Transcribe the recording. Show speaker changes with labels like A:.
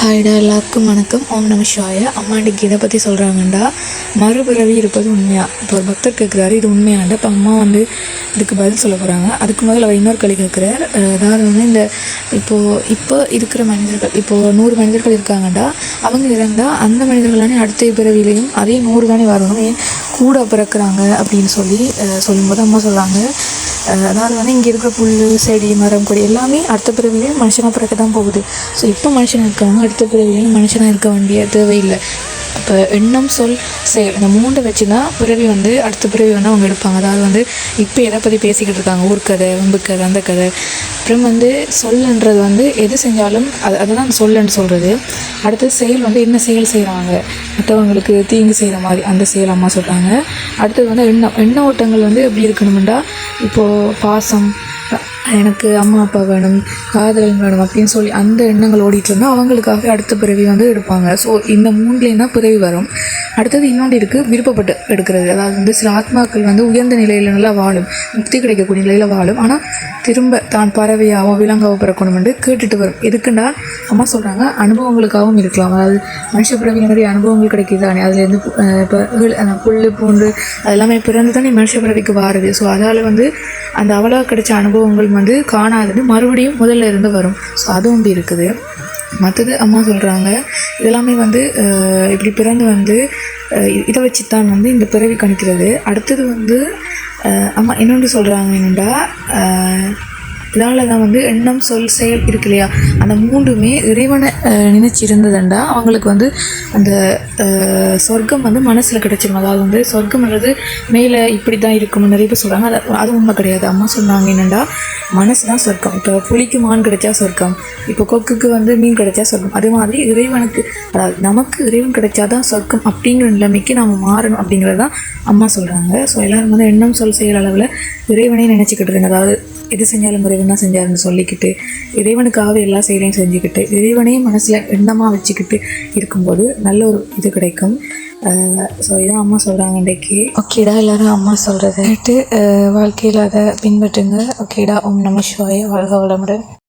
A: ஹாய்டா எல்லாருக்கும் வணக்கம். ஓம் நம சிவாய. அம்மா இன்னைக்கு இதை பற்றி சொல்கிறாங்கண்டா மறுபிறவி இருப்பது உண்மையா? இப்போ ஒரு பக்தர் கேட்குறாரு இது உண்மையாண்டா? இப்போ அம்மா வந்து இதுக்கு பதில் சொல்ல போகிறாங்க அதுக்கு முதல்ல அவர் இன்னொரு களி கேட்குறார் அதாவது வந்து இந்த இப்போது இப்போ இருக்கிற மனிதர்கள் இப்போது நூறு மனிதர்கள் இருக்காங்கண்டா. அவங்க இறந்தால் அந்த மனிதர்களானே அடுத்த பிறவிலையும் அதே நூறு தானே வரணும். ஏன்? கூட பிறக்கிறாங்க அப்படின்னு சொல்லி சொல்லும்போது அம்மா சொல்கிறாங்க அதாவது வந்து இங்கே இருக்கிற புல் செடி மரம் கொடி எல்லாமே அடுத்த பிறவிலையும் மனுஷனாக பிறக்க தான் போகுது. ஸோ இப்போ மனுஷன் இருக்கவங்க அடுத்த பிறவிலையும் மனுஷனாக இருக்க வேண்டிய தேவையில்லை அப்போ எண்ணம் சொல் செயல் இந்த மூண்டை வச்சு தான் பிறவி வந்து அடுத்த பிறவி வந்து அவங்க எடுப்பாங்க. அதாவது வந்து இப்போ எதை பற்றி பேசிக்கிட்டு இருக்காங்க? ஊர்க்கதை வம்பு கதை அந்த கதை. அப்புறம் வந்து சொல்லுன்றது வந்து எது செஞ்சாலும் அது அதுதான் சொல்லுன்னு சொல்கிறது அடுத்தது செயல் வந்து என்ன செயல் செய்கிறாங்க மற்றவங்களுக்கு தீங்கு செய்கிற மாதிரி அந்த செயல் அம்மா சொல்கிறாங்க அடுத்தது வந்து எண்ணம் எண்ண ஓட்டங்கள் வந்து எப்படி இருக்கணும்டா? இப்போது பாசம் எனக்கு அம்மா அப்பா வேணும் காதலன் வேணும் அப்படின்னு சொல்லி அந்த எண்ணங்கள் ஓடிட்டு இருந்தால் அவங்களுக்காக அடுத்த பிறவி வந்து எடுப்பாங்க. ஸோ இந்த மூணுலேயும் தான் பிறவி வரும். அடுத்தது இன்னொன்று இருக்குது விருப்பப்பட்டு எடுக்கிறது. அதாவது வந்து சில ஆத்மாக்கள் வந்து உயர்ந்த நிலையில் நல்லா வாழும் முக்தி கிடைக்கக்கூடிய நிலையில் வாழும். ஆனால் திரும்ப தான் பறவையாவோ விலங்காவோ பிறக்கணும்னு கேட்டுட்டு வரும். எதுக்குண்டா அம்மா சொல்கிறாங்க அனுபவங்களுக்காகவும் இருக்கலாம். அதாவது மனுஷ பிறவியில் நிறைய அனுபவங்கள் கிடைக்கிது தானே அதுலேருந்து இப்போ அந்த புல் பூண்டு அதெல்லாமே பிறந்து தானே மனுஷ பிறவிக்கு வாருது. ஸோ அதால் வந்து அந்த அவளாக கிடைச்ச அனுபவங்கள் வந்து காணாதுன்னு மறுபடியும் முதல்ல இருந்து வரும். ஸோ அது ஒன்று இருக்குது. மற்றது அம்மா சொல்கிறாங்க இதெல்லாமே வந்து இப்படி பிறந்து வந்து இதை வச்சு தான் வந்து இந்த பிறவி கணிக்கிறது. அடுத்தது வந்து ஆமாம் இன்னொன்று சொல்கிறாங்க என்னென்னா இதால் தான் வந்து எண்ணம் சொல் செயல் இருக்கு இல்லையா அந்த மூன்றுமே இறைவனை அஹ், நினைச்சு இருந்ததுண்டா அவங்களுக்கு வந்து அந்த சொர்க்கம் வந்து மனசில் கிடைச்சிரும். அதாவது வந்து சொர்க்கம்ன்றது மேலே இப்படி தான் இருக்கும்னு நிறைய பேர் சொல்கிறாங்க அது அது உண்மை கிடையாது. அம்மா சொன்னாங்க என்னென்னா மனசு தான் சொர்க்கம். இப்போ புலிக்கு மான் கிடைச்சா சொர்க்கம். இப்போ கொக்குக்கு வந்து மீன் கிடைச்சா சொர்க்கம். அதே மாதிரி இறைவனுக்கு அதாவது நமக்கு இறைவன் கிடைச்சாதான் சொர்க்கம் அப்படிங்கிற நிலைமைக்கு நம்ம மாறணும் அப்படிங்கிறது தான் அம்மா சொல்கிறாங்க ஸோ எல்லோரும் வந்து எண்ணம் சொல் செய்கிற அளவில் இறைவனே நினச்சிக்கிட்டு இருங்க. அதாவது எது செஞ்சாலும் இறைவன் செஞ்சாருன்னு சொல்லிக்கிட்டு இறைவனுக்காக எல்லா செயலையும் செஞ்சுக்கிட்டு இறைவனையும் மனசில் எண்ணமாக வச்சுக்கிட்டு இருக்கும்போது நல்ல ஒரு இது கிடைக்கும். ஸோ இதான் அம்மா சொல்கிறாங்க இன்றைக்கு. ஓகேடா எல்லாரும் அம்மா சொல்கிறத கேட்டு வாழ்க்கையில் அதை பின்பற்றுங்க. ஓகேடா ஓம் நம சிவாய வாழ்க வளமுடன்.